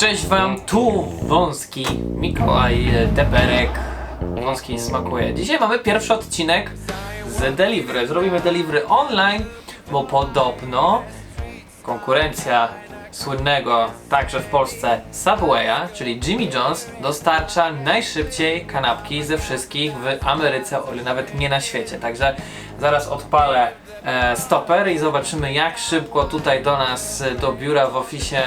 Cześć wam, tu Wąski, Mikołaj, Teperek. Wąski smakuje. Dzisiaj mamy pierwszy odcinek z Delivery. Zrobimy Delivery online, bo podobno konkurencja słynnego także w Polsce Subwaya, czyli Jimmy John's, dostarcza najszybciej kanapki ze wszystkich w Ameryce, nawet nie na świecie. Także zaraz odpalę e, stoper i zobaczymy jak szybko tutaj do nas, e, do biura w oficie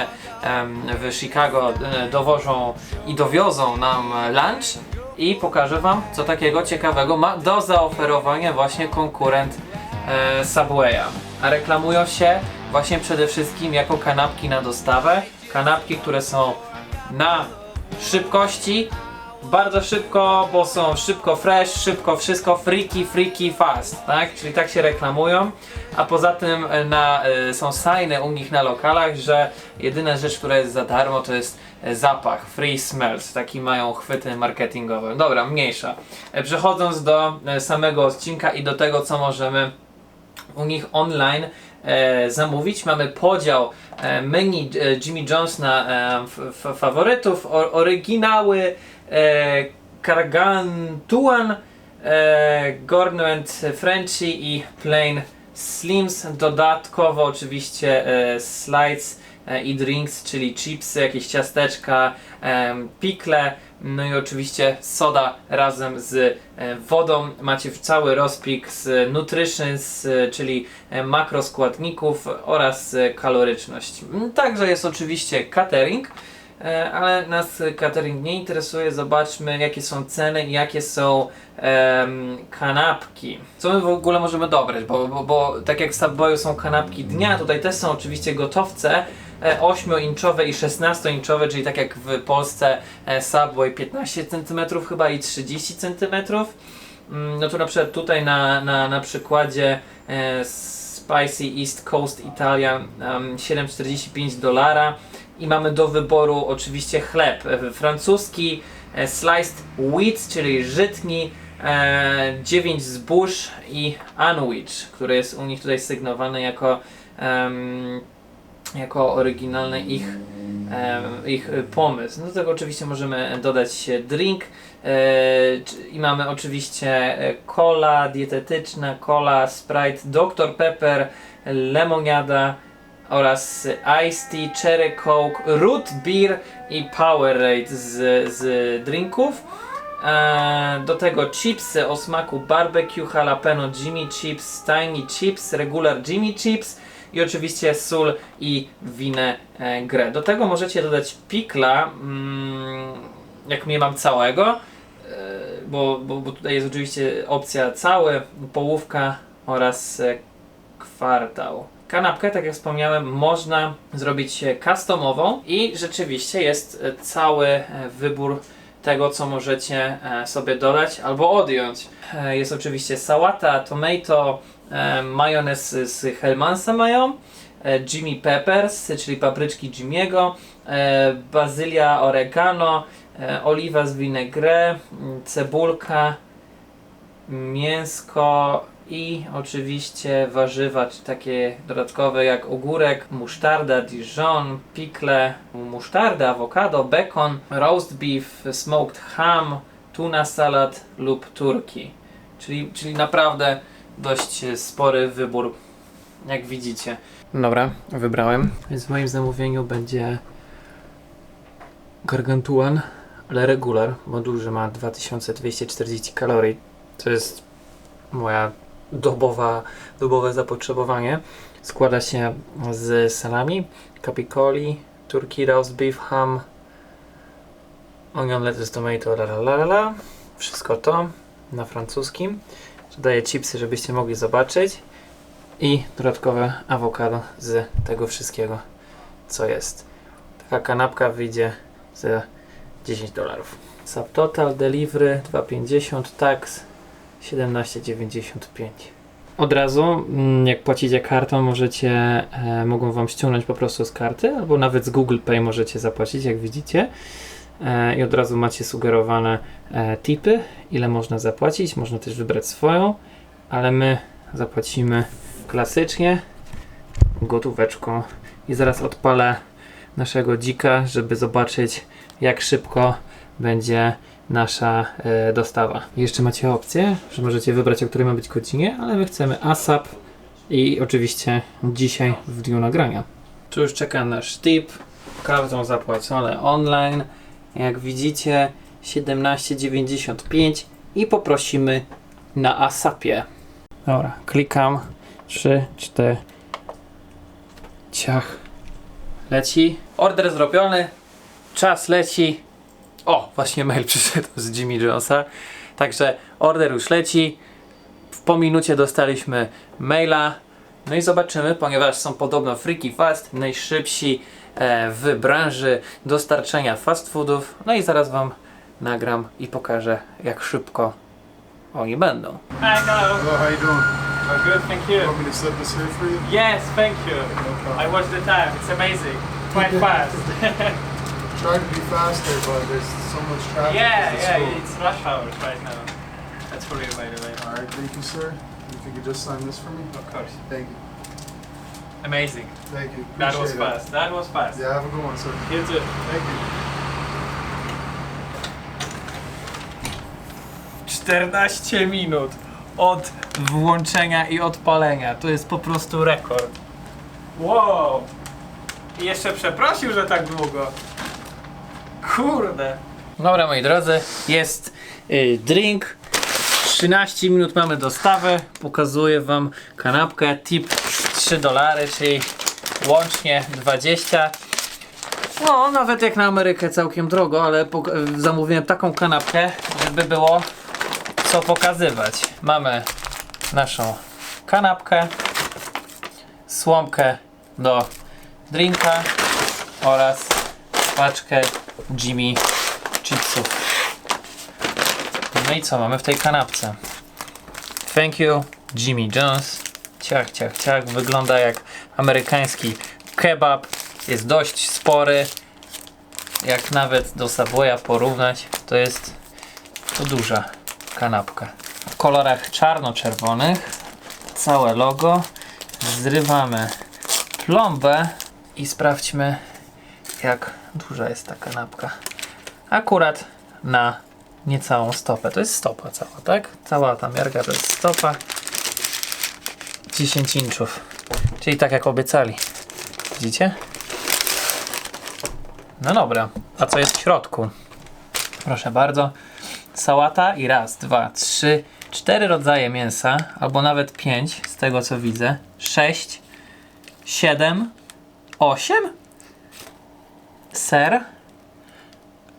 w Chicago e, dowożą i dowiozą nam lunch i pokażę wam co takiego ciekawego ma do zaoferowania właśnie konkurent e, Subwaya. A reklamują się właśnie przede wszystkim jako kanapki na dostawę. Kanapki, które są na szybkości, bardzo szybko, bo są szybko fresh, szybko wszystko, freaky, freaky, fast, tak? Czyli tak się reklamują, a poza tym e, na, e, są signy u nich na lokalach, że jedyna rzecz, która jest za darmo to jest e, zapach, free smells, taki mają chwyty marketingowe. Dobra, mniejsza. Przechodząc do samego odcinka i do tego, co możemy u nich online e, zamówić. Mamy podział e, menu e, Jimmy Jones na e, f, f, faworytów, oryginały, e, Gargantuan, e, Gorno Frenchy i Plain Slims. Dodatkowo oczywiście e, slides e, i drinks, czyli chipsy, jakieś ciasteczka, em, pikle, no i oczywiście soda razem z e, wodą. Macie w cały rozpik z nutritions, e, czyli e, makroskładników oraz e, kaloryczność. Także jest oczywiście catering. E, Ale nas catering nie interesuje. Zobaczmy, jakie są ceny i jakie są kanapki. Co my w ogóle możemy dobrać? Bo, bo, bo tak jak w Subwayu są kanapki dnia, tutaj też są oczywiście gotowce. e, 8-inchowe i 16-inchowe, czyli tak jak w Polsce e, Subway 15 cm chyba i 30 cm. Mm, No to na przykład tutaj na, na, na przykładzie e, Spicy East Coast Italia um, 7,45 dolara i mamy do wyboru oczywiście chleb e, francuski, e, sliced wheat, czyli żytni, e, 9 zbóż i unwich, który jest u nich tutaj sygnowany jako em, jako oryginalny ich, em, ich pomysł. No do tego oczywiście możemy dodać drink e, i mamy oczywiście e, cola dietetyczna, cola, Sprite, Dr Pepper, lemoniada oraz Ice Tea, Cherry Coke, Root Beer i Powerade z, z drinków. E, do tego chipsy o smaku barbecue, jalapeno, Jimmy Chips, Tiny Chips, regular Jimmy Chips i oczywiście sól i winę e, grę. Do tego możecie dodać pikla, mm, jak nie mam całego, e, bo, bo, bo tutaj jest oczywiście opcja cały, połówka oraz e, kwartał. Kanapkę, tak jak wspomniałem, można zrobić customową i rzeczywiście jest e, cały e, wybór tego, co możecie e, sobie dodać albo odjąć. Jest oczywiście sałata, tomato, majonez z Hellmansa mają, Jimmy Peppers, czyli papryczki Jimmy'ego, bazylia, oregano, oliwa z vinaigrette, m, cebulka, mięsko i oczywiście warzywa, czy takie dodatkowe jak ogórek, musztarda, dijon, pikle, musztarda, awokado, bacon, roast beef, smoked ham, tuna salad lub turki. Czyli, czyli naprawdę dość spory wybór, jak widzicie. Dobra, wybrałem. Więc w moim zamówieniu będzie gargantuan, ale regular, bo duży ma 2240 kalorii. To jest moja dobowa, dobowe zapotrzebowanie. Składa się z salami, capicoli, turkey roast beef, ham, onion, lettuce, tomato, la la la la. Wszystko to na francuskim. Dodaję chipsy, żebyście mogli zobaczyć i dodatkowe awokado z tego wszystkiego, co jest. Taka kanapka wyjdzie za 10 dolarów. Subtotal, delivery 2,50, tax 17,95. Od razu, mm, jak płacicie kartą, możecie, e, mogą Wam ściągnąć po prostu z karty, albo nawet z Google Pay możecie zapłacić, jak widzicie. E, I od razu macie sugerowane e, tipy, ile można zapłacić. Można też wybrać swoją, ale my zapłacimy klasycznie, gotóweczką. I zaraz odpalę naszego dzika, żeby zobaczyć jak szybko będzie nasza e, dostawa. Jeszcze macie opcję, że możecie wybrać o której ma być godzinie, ale my chcemy ASAP i oczywiście dzisiaj w dniu nagrania. Tu już czeka nasz tip, kartą zapłacone online. Jak widzicie 17,95 i poprosimy na ASAPie. Dobra, klikam 3, 4 ciach leci. Order zrobiony, czas leci. O, właśnie mail przyszedł z Jimmy Jonesa. Także order już leci. Po minucie dostaliśmy maila. No i zobaczymy, ponieważ są podobno Freaky Fast, najszybsi e, w branży dostarczania fast foodów. No i zaraz Wam nagram i pokażę, jak szybko oni będą. Hi, hello. Hello, how you doing? I'm good, thank you. Want me to set this here for you? Yes, thank you. No. I watched the time. It's amazing. Quite fast. Try to be faster, but there's so much traffic. yeah, yeah. school. It's rush hours right now. That's for you, by the way. All right, thank you, sir. If you could just sign this for me. Of course. Thank you. Amazing. Thank you. That was Appreciate it. fast. That was fast. Yeah, have a good one, sir. You too. Thank you. 14 minut od włączenia i odpalenia. To jest po prostu rekord. Wow! I jeszcze przeprosił, że tak długo. Kurde. Dobra moi drodzy, jest y, drink. 13 minut mamy dostawę. Pokazuję wam kanapkę. Tip 3 dolary, czyli łącznie 20. No, nawet jak na Amerykę całkiem drogo, ale zamówiłem taką kanapkę, żeby było co pokazywać. Mamy naszą kanapkę, słomkę do drinka oraz paczkę Jimmy chipsów. No i co mamy w tej kanapce? Thank you, Jimmy Jones. Ciach, ciach, ciach. Wygląda jak amerykański kebab. Jest dość spory. Jak nawet do Subwaya porównać, to jest to duża kanapka. W kolorach czarno-czerwonych. Całe logo. Zrywamy plombę i sprawdźmy jak duża jest ta kanapka. Akurat na niecałą stopę. To jest stopa cała, tak? Cała ta miarka to jest stopa. 10 inczów. Czyli tak jak obiecali. Widzicie? No dobra. A co jest w środku? Proszę bardzo. Sałata i raz, dwa, trzy, cztery rodzaje mięsa, albo nawet pięć, z tego co widzę. Sześć, siedem, osiem. Ser.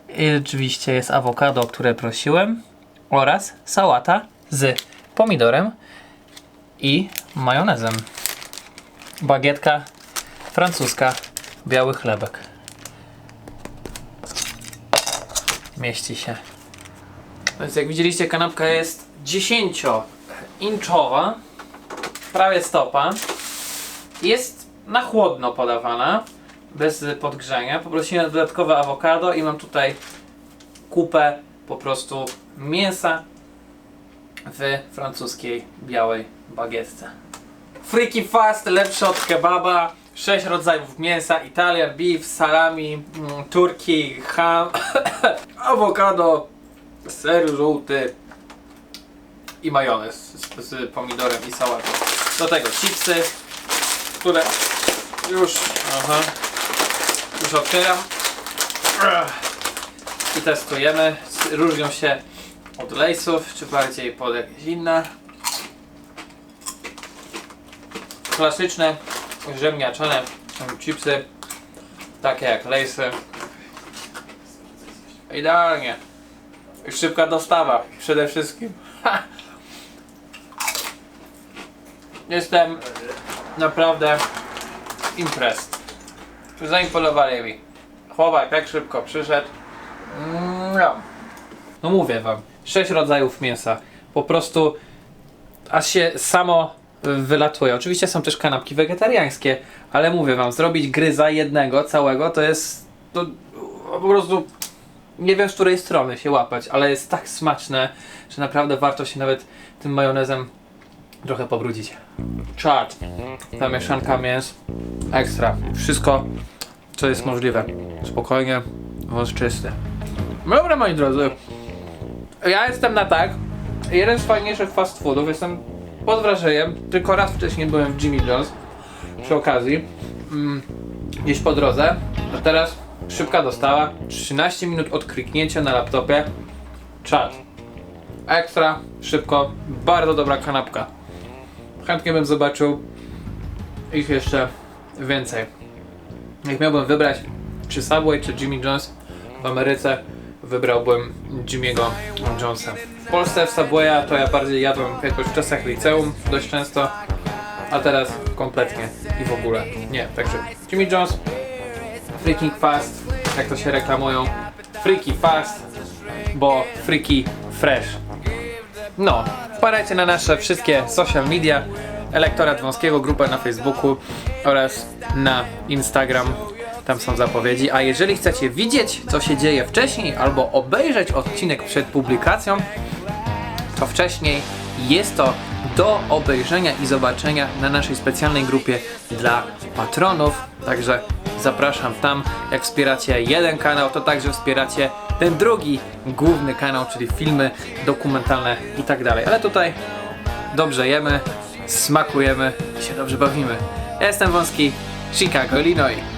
I oczywiście jest awokado, o które prosiłem. Oraz sałata z pomidorem i majonezem. Bagietka francuska, biały chlebek. Mieści się. Więc jak widzieliście, kanapka jest 10-inchowa, prawie stopa. Jest na chłodno podawana, bez podgrzania. Poprosiłem dodatkowe awokado i mam tutaj kupę po prostu mięsa w francuskiej białej bagietce. Freaky fast, lepsze od kebaba. Sześć rodzajów mięsa, Italian beef, salami, mm, turki, ham, awokado, ser żółty i majonez z, z pomidorem i sałatą. Do tego chipsy, które już, aha, już otwieram i testujemy. Różnią się od lejsów, czy bardziej pod jakieś inne. Klasyczne, ziemniaczane chipsy, takie jak lejsy. Idealnie. Szybka dostawa przede wszystkim. Jestem naprawdę impressed. Zaimponowali mi. Chłopak tak szybko przyszedł. Mm, No. no mówię wam, sześć rodzajów mięsa. Po prostu aż się samo wylatuje. Oczywiście są też kanapki wegetariańskie, ale mówię wam, zrobić gryza jednego całego to jest to po prostu nie wiem z której strony się łapać, ale jest tak smaczne, że naprawdę warto się nawet tym majonezem trochę pobrudzić. Czad, ta mieszanka mięs, ekstra. Wszystko co jest możliwe. Spokojnie, wąs czysty. Dobra, moi drodzy. Ja jestem na tak. Jeden z fajniejszych fast foodów. Jestem pod wrażeniem. Tylko raz wcześniej byłem w Jimmy John's przy okazji. Mm, gdzieś po drodze. A teraz szybka dostawa. 13 minut od kliknięcia na laptopie. Czad. Ekstra, szybko. Bardzo dobra kanapka. Chętnie bym zobaczył ich jeszcze więcej. Jak miałbym wybrać czy Subway, czy Jimmy John's w Ameryce, wybrałbym Jimmy'ego Johnsa. W Polsce w Subwaya to ja bardziej jadłem jakoś w czasach liceum dość często, a teraz kompletnie i w ogóle nie. Także Jimmy John's, Freaking Fast, jak to się reklamują, Freaky Fast, bo Freaky Fresh. No, wpadajcie na nasze wszystkie social media, Elektorat Wąskiego, grupę na Facebooku oraz na Instagram. Tam są zapowiedzi. A jeżeli chcecie widzieć, co się dzieje wcześniej, albo obejrzeć odcinek przed publikacją, to wcześniej jest to do obejrzenia i zobaczenia na naszej specjalnej grupie dla patronów. Także zapraszam tam. Jak wspieracie jeden kanał, to także wspieracie ten drugi główny kanał, czyli filmy dokumentalne i tak dalej. Ale tutaj dobrze jemy, smakujemy i się dobrze bawimy. Ja jestem Wąski, Chicago, Illinois.